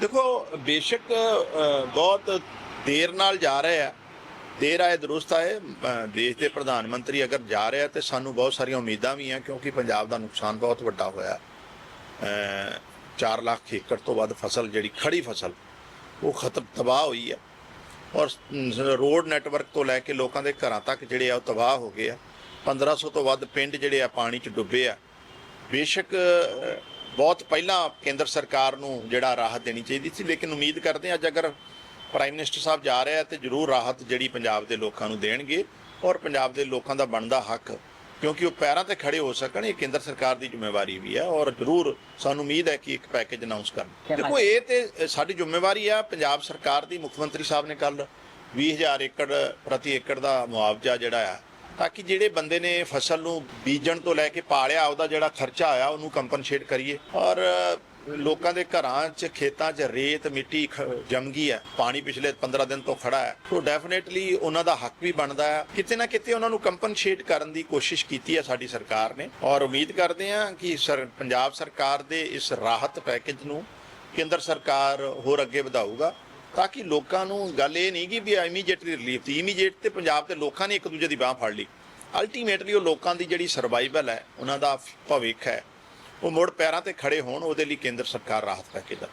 ਦੇਖੋ, ਬੇਸ਼ੱਕ ਬਹੁਤ ਦੇਰ ਨਾਲ ਜਾ ਰਹੇ ਆ। ਦੇਰ ਆਏ, ਦਰੁਸਤ ਆਏ। ਦੇਸ਼ ਦੇ ਪ੍ਰਧਾਨ ਮੰਤਰੀ ਅਗਰ ਜਾ ਰਿਹਾ ਤੇ ਸਾਨੂੰ ਬਹੁਤ ਸਾਰੀਆਂ ਉਮੀਦਾਂ ਵੀ ਆ, ਕਿਉਂਕਿ ਪੰਜਾਬ ਦਾ ਨੁਕਸਾਨ ਬਹੁਤ ਵੱਡਾ ਹੋਇਆ। 4 ਲੱਖ ਏਕੜ ਤੋਂ ਵੱਧ ਫਸਲ, ਜਿਹੜੀ ਖੜੀ ਫਸਲ, ਉਹ ਖਤਮ, ਤਬਾਹ ਹੋਈ ਆ। ਔਰ ਰੋਡ ਨੈਟਵਰਕ ਤੋਂ ਲੈ ਕੇ ਲੋਕਾਂ ਦੇ ਘਰਾਂ ਤੱਕ ਜਿਹੜੇ ਆ, ਉਹ ਤਬਾਹ ਹੋ ਗਏ ਆ। 1500 ਤੋਂ ਵੱਧ ਪਿੰਡ ਜਿਹੜੇ ਆ, ਪਾਣੀ 'ਚ ਡੁੱਬੇ ਆ। ਬੇਸ਼ੱਕ ਬਹੁਤ ਪਹਿਲਾਂ ਕੇਂਦਰ ਸਰਕਾਰ ਨੂੰ ਜਿਹੜਾ ਰਾਹਤ ਦੇਣੀ ਚਾਹੀਦੀ ਸੀ ਲੇਕਿਨ ਉਮੀਦ ਕਰਦੇ ਹਾਂ ਅੱਜ ਅਗਰ ਪ੍ਰਾਈਮ ਮਿਨਿਸਟਰ ਸਾਹਿਬ ਜਾ ਰਹੇ ਆ ਤੇ ਜ਼ਰੂਰ ਰਾਹਤ ਜਿਹੜੀ ਪੰਜਾਬ ਦੇ ਲੋਕਾਂ ਨੂੰ ਦੇਣਗੇ ਔਰ ਪੰਜਾਬ ਦੇ ਲੋਕਾਂ ਦਾ ਬਣਦਾ ਹੱਕ ਕਿਉਂਕਿ ਉਹ ਪੈਰਾਂ ਤੇ ਖੜੇ ਹੋ ਸਕਣ ਇਹ ਕੇਂਦਰ ਸਰਕਾਰ ਦੀ ਜ਼ਿੰਮੇਵਾਰੀ ਵੀ ਹੈ ਔਰ ਜ਼ਰੂਰ ਸਾਨੂੰ ਉਮੀਦ ਹੈ ਕਿ ਇੱਕ ਪੈਕੇਜ ਅਨਾਉਂਸ ਕਰਨ। ਦੇਖੋ ਇਹ ਤੇ ਸਾਡੀ ਜ਼ਿੰਮੇਵਾਰੀ ਆ ਪੰਜਾਬ ਸਰਕਾਰ ਦੀ ਮੁੱਖ ਮੰਤਰੀ ਸਾਹਿਬ ਨੇ ਕੱਲ 20000 ਏਕੜ ਪ੍ਰਤੀ ਏਕੜ ਦਾ ਮੁਆਵਜ਼ਾ ਜਿਹੜਾ ਆ ਤਾਂ ਕਿ ਜਿਹੜੇ ਬੰਦੇ ਨੇ ਫਸਲ ਨੂੰ ਬੀਜਣ ਤੋਂ ਲੈ ਕੇ ਪਾਲਿਆ, ਉਹਦਾ ਜਿਹੜਾ ਖਰਚਾ ਆਇਆ, ਉਹਨੂੰ ਕੰਪਨਸੇਟ ਕਰੀਏ। ਔਰ ਲੋਕਾਂ ਦੇ ਘਰਾਂ 'ਚ, ਖੇਤਾਂ 'ਚ ਰੇਤ, ਮਿੱਟੀ ਖ- ਜੰਮ ਗਈ ਹੈ। ਪਾਣੀ ਪਿਛਲੇ 15 ਦਿਨ ਤੋਂ ਖੜਾ ਹੈ। ਸੋ ਡੈਫੀਨੇਟਲੀ ਉਹਨਾਂ ਦਾ ਹੱਕ ਵੀ ਬਣਦਾ ਹੈ। ਕਿਤੇ ਨਾ ਕਿਤੇ ਉਹਨਾਂ ਨੂੰ ਕੰਪਨਸੇਟ ਕਰਨ ਦੀ ਕੋਸ਼ਿਸ਼ ਕੀਤੀ ਹੈ ਸਾਡੀ ਸਰਕਾਰ ਨੇ। ਔਰ ਉਮੀਦ ਕਰਦੇ ਹਾਂ ਕਿ ਸਰ, ਪੰਜਾਬ ਸਰਕਾਰ ਦੇ ਇਸ ਰਾਹਤ ਪੈਕੇਜ ਨੂੰ ਕੇਂਦਰ ਸਰਕਾਰ ਹੋਰ ਅੱਗੇ ਵਧਾਊਗਾ। ਤਾਂ ਕਿ ਲੋਕਾਂ ਨੂੰ ਗੱਲ ਇਹ ਨਹੀਂ ਕਿ ਵੀ ਇਮੀਡੀਏਟਲੀ ਰਿਲੀਫ ਦੀ ਇਮੀਡੀਏਟ ਤੇ ਪੰਜਾਬ ਦੇ ਲੋਕਾਂ ਨੇ ਇੱਕ ਦੂਜੇ ਦੀ ਬਾਹ ਫੜ ਲਈ। ਅਲਟੀਮੇਟਲੀ ਉਹ ਲੋਕਾਂ ਦੀ ਜਿਹੜੀ ਸਰਵਾਈਵਲ ਹੈ, ਉਹਨਾਂ ਦਾ ਭਵਿੱਖ ਹੈ, ਉਹ ਮੁੜ ਪੈਰਾਂ ਤੇ ਖੜੇ ਹੋਣ, ਉਹਦੇ ਲਈ ਕੇਂਦਰ ਸਰਕਾਰ ਰਾਹਤ ਪੈਕੇਜ ਦਾ